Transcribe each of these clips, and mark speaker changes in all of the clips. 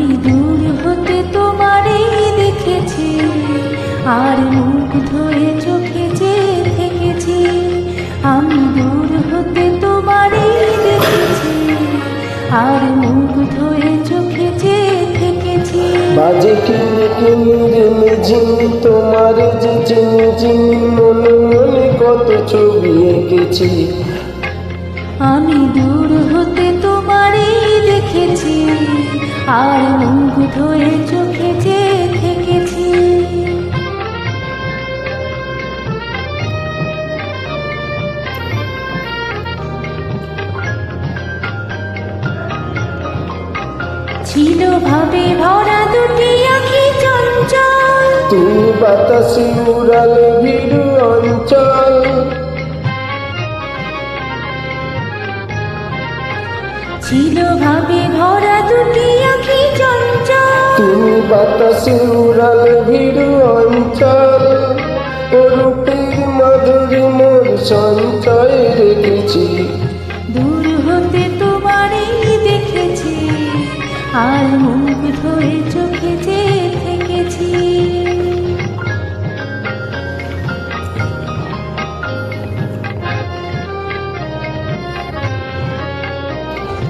Speaker 1: আমি দূর হতে তোমারই দেখেছি আর মুখ ধরে চোখে যে থেকেছি আমি দূর হতে তোমারই দেখেছি আর মুখ ধরে চোখে যে থেকেছি।
Speaker 2: বাজে কিনে কিনে তোমার যে চিনি চিনি মনে মনে কত ছবি এঁকেছি।
Speaker 1: আমি দূর হতে আর মুখ ধরে চোখে যে থেকেছি ছিল ভাবে ভরা দুটি আখি চঞ্চল।
Speaker 2: তুমি বাতাসে উড়ালে ভিড় অঞ্চল।
Speaker 1: ছিল ভাবে ভরা
Speaker 2: বাতাসে উড়ালে ভিড় অঞ্চল ও রূপের মাধুরী মোর সঞ্চয় রেখেছি।
Speaker 1: দূর হতে তোমারই দেখেছি আর মুখ ধরে চোখে যে থেকেছি।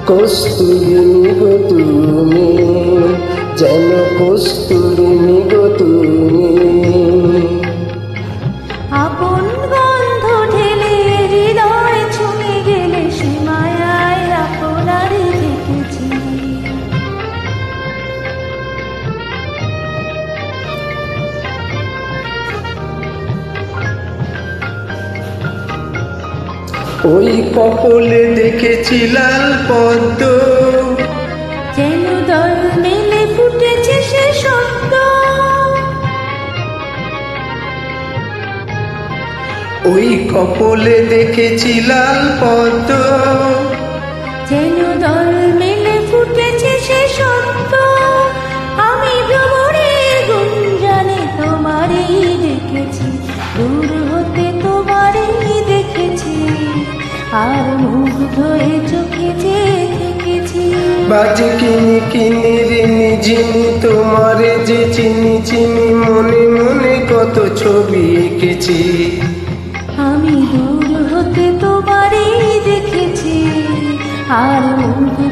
Speaker 2: কস্তুরিনি তুমি যেন কস্তুরিনি গো তুমি
Speaker 1: আপন গন্ধ ঢেলে হৃদয় ছুঁয়ে গেলে সে মায়ায় আপনার দেখেছি।
Speaker 2: ওই কপলে দেখেছি লাল পদ্ম। ওই কপলে দেখেছি লাল পদ্ম।
Speaker 1: যেন দল মেলে ফুটেছে সে সত্য। আমি ভ্রমণে গুঞ্জনে তোমারই দেখেছি। দূর হতে তোমারই দেখেছি। আর মুখ ধরে চোখে যে দেখেছি
Speaker 2: বাজে কিনি কিনি রিনি ঝিনি তোমারে যে চিনি চিনি মনে মনে কত ছবি এঁকেছি।
Speaker 1: 他的名字